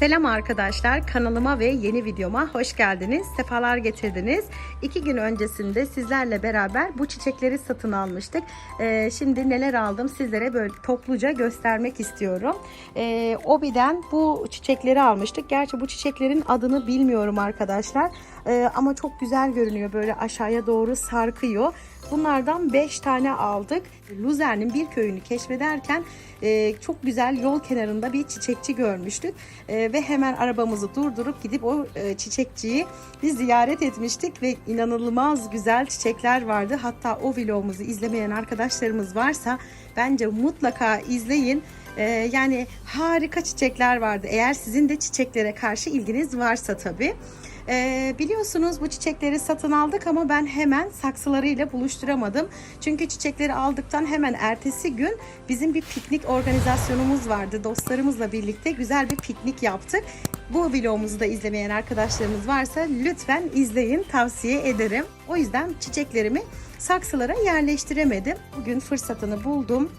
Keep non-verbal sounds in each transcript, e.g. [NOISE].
Selam arkadaşlar kanalıma ve yeni videoma hoş geldiniz. Sefalar getirdiniz. İki gün öncesinde sizlerle beraber bu çiçekleri satın almıştık. Ee, şimdi neler aldım sizlere böyle topluca göstermek istiyorum. Ee, Obi'den bu çiçekleri almıştık. Gerçi bu çiçeklerin adını bilmiyorum arkadaşlar. Ee, ama çok güzel görünüyor böyle aşağıya doğru sarkıyor. Bunlardan 5 tane aldık. Luzern'in bir köyünü keşfederken e, çok güzel yol kenarında bir çiçekçi görmüştük. E, ve hemen arabamızı durdurup gidip o e, çiçekçiyi biz ziyaret etmiştik ve inanılmaz güzel çiçekler vardı. Hatta o vlogumuzu izlemeyen arkadaşlarımız varsa bence mutlaka izleyin. E, yani harika çiçekler vardı. Eğer sizin de çiçeklere karşı ilginiz varsa tabii. Ee, biliyorsunuz bu çiçekleri satın aldık ama ben hemen saksılarıyla buluşturamadım. Çünkü çiçekleri aldıktan hemen ertesi gün bizim bir piknik organizasyonumuz vardı. Dostlarımızla birlikte güzel bir piknik yaptık. Bu vlogumuzu da izlemeyen arkadaşlarımız varsa lütfen izleyin tavsiye ederim. O yüzden çiçeklerimi saksılara yerleştiremedim. Bugün fırsatını buldum.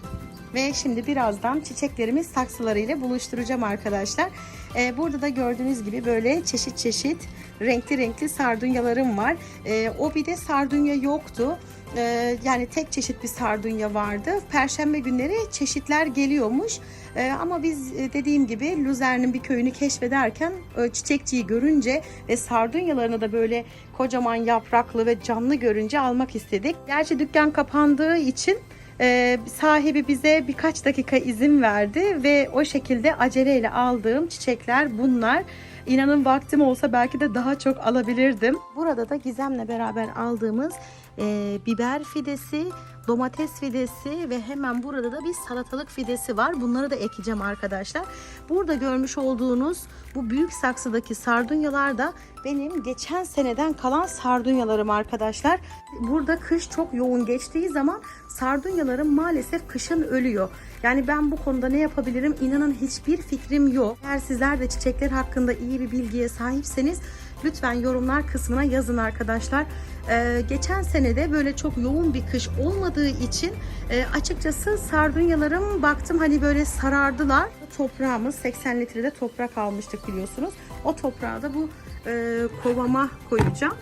Ve şimdi birazdan çiçeklerimi saksılarıyla buluşturacağım arkadaşlar. Ee, burada da gördüğünüz gibi böyle çeşit çeşit renkli renkli sardunyalarım var. Ee, o bir de sardunya yoktu. Ee, yani tek çeşit bir sardunya vardı. Perşembe günleri çeşitler geliyormuş. Ee, ama biz e, dediğim gibi Luzern'in bir köyünü keşfederken e, çiçekçiyi görünce ve sardunyalarını da böyle kocaman yapraklı ve canlı görünce almak istedik. Gerçi dükkan kapandığı için ee, sahibi bize birkaç dakika izin verdi ve o şekilde aceleyle aldığım çiçekler bunlar. İnanın vaktim olsa belki de daha çok alabilirdim. Burada da Gizem'le beraber aldığımız e, biber fidesi, domates fidesi ve hemen burada da bir salatalık fidesi var. Bunları da ekeceğim arkadaşlar. Burada görmüş olduğunuz bu büyük saksıdaki sardunyalar da benim geçen seneden kalan sardunyalarım arkadaşlar. Burada kış çok yoğun geçtiği zaman sardunyalarım maalesef kışın ölüyor. Yani ben bu konuda ne yapabilirim inanın hiçbir fikrim yok. Eğer sizler de çiçekler hakkında iyi bir bilgiye sahipseniz lütfen yorumlar kısmına yazın arkadaşlar. Ee, geçen senede böyle çok yoğun bir kış olmadığı için e, açıkçası sardunyalarım baktım hani böyle sarardılar. Toprağımız 80 litrede toprak almıştık biliyorsunuz. O toprağı da bu e, kovama koyacağım.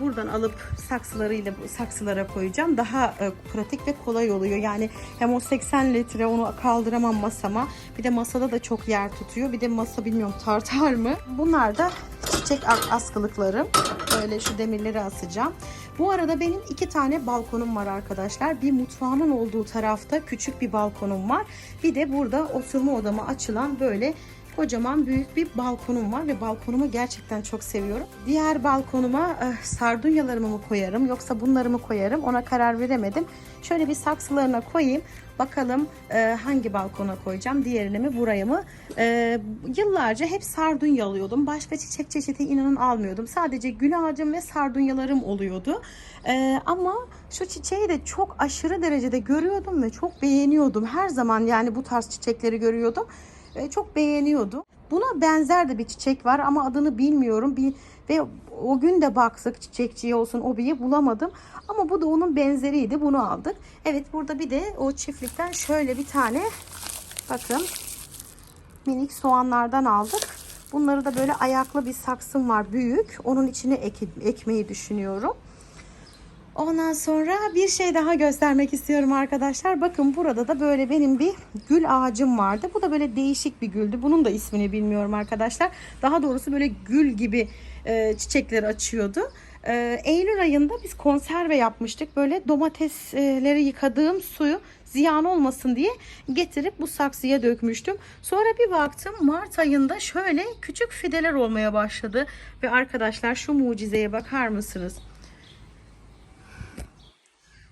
Buradan alıp saksılarıyla saksılara koyacağım. Daha e, pratik ve kolay oluyor. Yani hem o 80 litre onu kaldıramam masama. Bir de masada da çok yer tutuyor. Bir de masa bilmiyorum tartar mı? Bunlar da çiçek askılıklarım. Böyle şu demirleri asacağım. Bu arada benim iki tane balkonum var arkadaşlar. Bir mutfağımın olduğu tarafta küçük bir balkonum var. Bir de burada oturma odama açılan böyle kocaman büyük bir balkonum var ve balkonumu gerçekten çok seviyorum. Diğer balkonuma e, sardunyalarımı mı koyarım yoksa bunları mı koyarım ona karar veremedim. Şöyle bir saksılarına koyayım. Bakalım e, hangi balkona koyacağım. Diğerini mi buraya mı? E, yıllarca hep sardunya alıyordum. Başka çiçek çeşidi inanın almıyordum. Sadece gül ağacım ve sardunyalarım oluyordu. E, ama şu çiçeği de çok aşırı derecede görüyordum ve çok beğeniyordum. Her zaman yani bu tarz çiçekleri görüyordum e, çok beğeniyordum. Buna benzer de bir çiçek var ama adını bilmiyorum. Bir, ve o gün de baktık çiçekçiye olsun obiye bulamadım. Ama bu da onun benzeriydi. Bunu aldık. Evet burada bir de o çiftlikten şöyle bir tane bakın minik soğanlardan aldık. Bunları da böyle ayaklı bir saksım var büyük. Onun içine ek, ekmeyi düşünüyorum. Ondan sonra bir şey daha göstermek istiyorum arkadaşlar. Bakın burada da böyle benim bir gül ağacım vardı. Bu da böyle değişik bir güldü. Bunun da ismini bilmiyorum arkadaşlar. Daha doğrusu böyle gül gibi e, çiçekler açıyordu. E, Eylül ayında biz konserve yapmıştık. Böyle domatesleri yıkadığım suyu ziyan olmasın diye getirip bu saksıya dökmüştüm. Sonra bir baktım Mart ayında şöyle küçük fideler olmaya başladı. Ve arkadaşlar şu mucizeye bakar mısınız?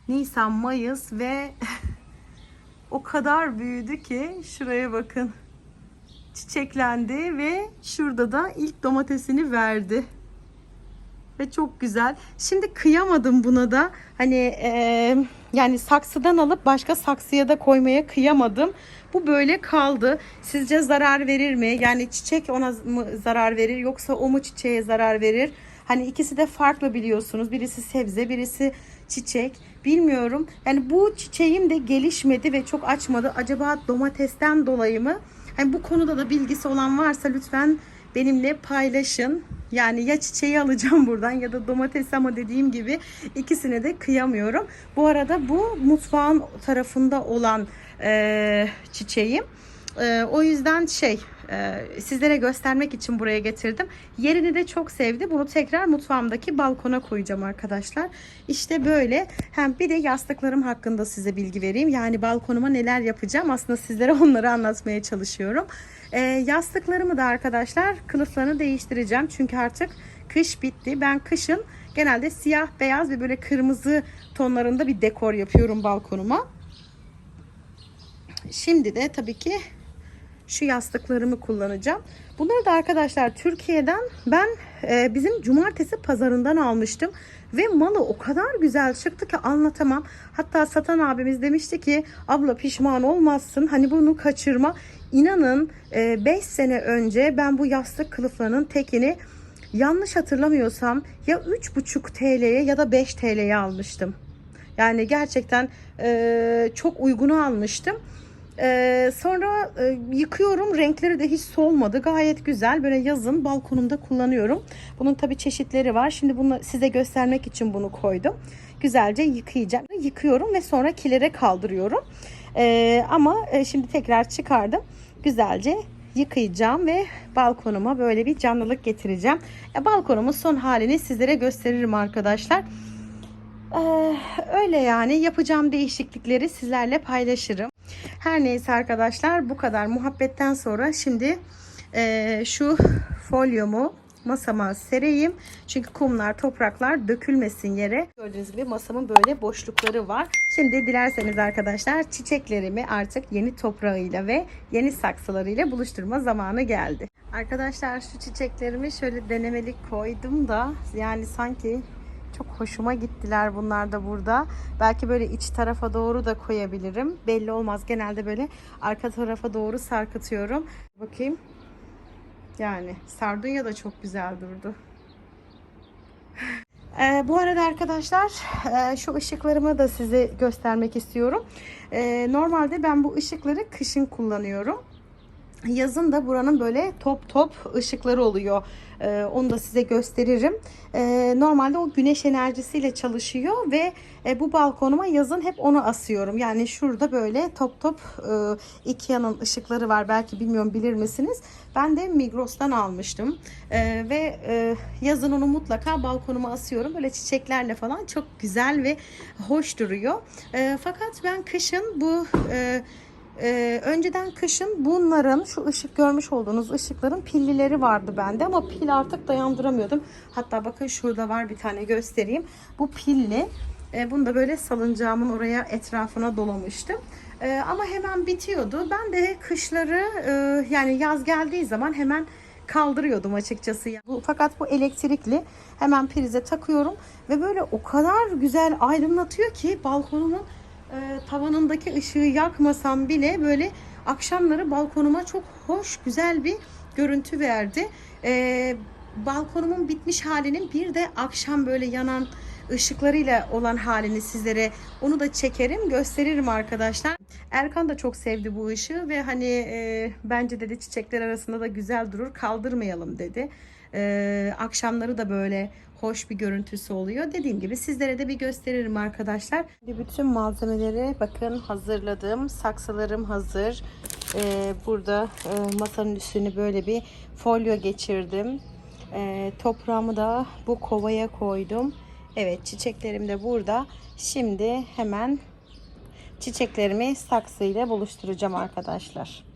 Nisan, Mayıs ve [LAUGHS] o kadar büyüdü ki şuraya bakın. Çiçeklendi ve şurada da ilk domatesini verdi. Ve çok güzel. Şimdi kıyamadım buna da. Hani e, yani saksıdan alıp başka saksıya da koymaya kıyamadım. Bu böyle kaldı. Sizce zarar verir mi? Yani çiçek ona mı zarar verir yoksa o mu çiçeğe zarar verir? Hani ikisi de farklı biliyorsunuz. Birisi sebze, birisi çiçek. Bilmiyorum. Yani bu çiçeğim de gelişmedi ve çok açmadı. Acaba domatesten dolayı mı? Hani bu konuda da bilgisi olan varsa lütfen benimle paylaşın. Yani ya çiçeği alacağım [LAUGHS] buradan ya da domates ama dediğim gibi ikisine de kıyamıyorum. Bu arada bu mutfağın tarafında olan e, çiçeğim. E, o yüzden şey e, sizlere göstermek için buraya getirdim. Yerini de çok sevdi. Bunu tekrar mutfağımdaki balkona koyacağım arkadaşlar. İşte böyle. Hem bir de yastıklarım hakkında size bilgi vereyim. Yani balkonuma neler yapacağım. Aslında sizlere [LAUGHS] onları anlatmaya çalışıyorum. E, yastıklarımı da arkadaşlar kılıflarını değiştireceğim. Çünkü artık kış bitti. Ben kışın genelde siyah, beyaz ve böyle kırmızı tonlarında bir dekor yapıyorum balkonuma. Şimdi de tabii ki şu yastıklarımı kullanacağım. Bunları da arkadaşlar Türkiye'den ben e, bizim cumartesi pazarından almıştım. Ve malı o kadar güzel çıktı ki anlatamam. Hatta satan abimiz demişti ki abla pişman olmazsın hani bunu kaçırma. İnanın 5 sene önce ben bu yastık kılıflarının tekini yanlış hatırlamıyorsam ya 3,5 TL'ye ya da 5 TL'ye almıştım. Yani gerçekten e, çok uygunu almıştım. Ee, sonra e, yıkıyorum. Renkleri de hiç solmadı. Gayet güzel. Böyle yazın balkonumda kullanıyorum. Bunun tabi çeşitleri var. Şimdi bunu size göstermek için bunu koydum. Güzelce yıkayacağım. Yıkıyorum ve sonra kilere kaldırıyorum. Ee, ama e, şimdi tekrar çıkardım. Güzelce yıkayacağım ve balkonuma böyle bir canlılık getireceğim. Ya, balkonumun son halini sizlere gösteririm arkadaşlar. Ee, öyle yani yapacağım değişiklikleri sizlerle paylaşırım. Her neyse arkadaşlar bu kadar muhabbetten sonra şimdi e, şu folyomu masama sereyim. Çünkü kumlar, topraklar dökülmesin yere. Gördüğünüz gibi masamın böyle boşlukları var. Şimdi dilerseniz arkadaşlar çiçeklerimi artık yeni toprağıyla ve yeni saksılarıyla buluşturma zamanı geldi. Arkadaşlar şu çiçeklerimi şöyle denemelik koydum da yani sanki çok hoşuma gittiler bunlar da burada. Belki böyle iç tarafa doğru da koyabilirim. Belli olmaz. Genelde böyle arka tarafa doğru sarkıtıyorum. Bakayım. Yani sardunya da çok güzel durdu. [LAUGHS] Ee, bu arada arkadaşlar e, şu ışıklarımı da size göstermek istiyorum. E, normalde ben bu ışıkları kışın kullanıyorum. Yazın da buranın böyle top top ışıkları oluyor. Ee, onu da size gösteririm. Ee, normalde o güneş enerjisiyle çalışıyor ve e, bu balkonuma yazın hep onu asıyorum. Yani şurada böyle top top e, Ikea'nın ışıkları var. Belki bilmiyorum bilir misiniz? Ben de Migros'tan almıştım. Ee, ve e, yazın onu mutlaka balkonuma asıyorum. Böyle çiçeklerle falan çok güzel ve hoş duruyor. E, fakat ben kışın bu... E, ee, önceden kışın bunların şu ışık görmüş olduğunuz ışıkların pillileri vardı bende ama pil artık dayandıramıyordum. Hatta bakın şurada var bir tane göstereyim. Bu pilli. Ee, bunu da böyle salıncağımın oraya etrafına dolamıştım. Ee, ama hemen bitiyordu. Ben de kışları e, yani yaz geldiği zaman hemen kaldırıyordum açıkçası. Fakat bu elektrikli hemen prize takıyorum ve böyle o kadar güzel aydınlatıyor ki balkonumun e, tavanındaki ışığı yakmasam bile böyle akşamları balkonuma çok hoş güzel bir görüntü verdi. E, balkonumun bitmiş halinin bir de akşam böyle yanan ışıklarıyla olan halini sizlere onu da çekerim gösteririm arkadaşlar. Erkan da çok sevdi bu ışığı ve hani e, bence dedi çiçekler arasında da güzel durur kaldırmayalım dedi. E, akşamları da böyle hoş bir görüntüsü oluyor. Dediğim gibi sizlere de bir gösteririm arkadaşlar. Bütün malzemeleri bakın hazırladım. Saksılarım hazır. Ee, burada e, masanın üstünü böyle bir folyo geçirdim. Ee, toprağımı da bu kovaya koydum. Evet çiçeklerim de burada. Şimdi hemen çiçeklerimi saksıyla buluşturacağım arkadaşlar.